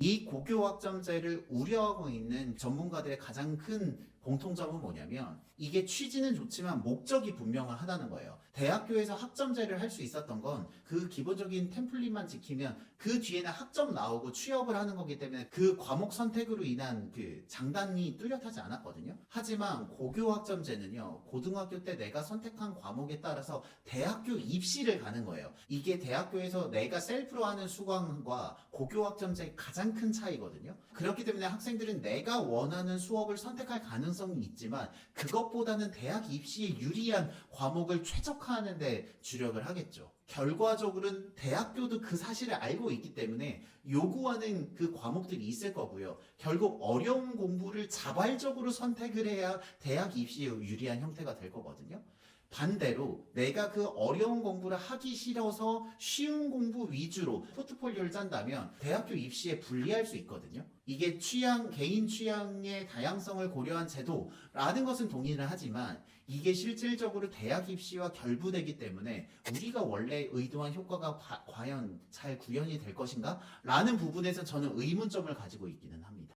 이 고교 학점제를 우려하고 있는 전문가들의 가장 큰 공통점은 뭐냐면 이게 취지는 좋지만 목적이 분명하다는 거예요. 대학교에서 학점제를 할 수 있었던 건 그 기본적인 템플릿만 지키면 그 뒤에는 학점 나오고 취업을 하는 거기 때문에 그 과목 선택으로 인한 그 장단이 뚜렷하지 않았거든요. 하지만 고교 학점제는요. 고등학교 때 내가 선택한 과목에 따라서 대학교 입시를 가는 거예요. 이게 대학교에서 내가 셀프로 하는 수강과 고교 학점제의 가장 큰 차이거든요. 그렇기 때문에 학생들은 내가 원하는 수업을 선택할 가능성이 있지만 그것보다는 대학 입시에 유리한 과목을 최적화하는 데 주력을 하겠죠. 결과적으로는 대학교도 그 사실을 알고 있기 때문에 요구하는 그 과목들이 있을 거고요. 결국 어려운 공부를 자발적으로 선택을 해야 대학 입시에 유리한 형태가 될 거거든요. 반대로 내가 그 어려운 공부를 하기 싫어서 쉬운 공부 위주로 포트폴리오를 짠다면 대학교 입시에 불리할 수 있거든요. 이게 취향, 개인 취향의 다양성을 고려한 제도라는 것은 동의를 하지만 이게 실질적으로 대학 입시와 결부되기 때문에 우리가 원래 의도한 효과가 바- 과연 잘 구현이 될 것인가? 라는 부분에서 저는 의문점을 가지고 있기는 합니다.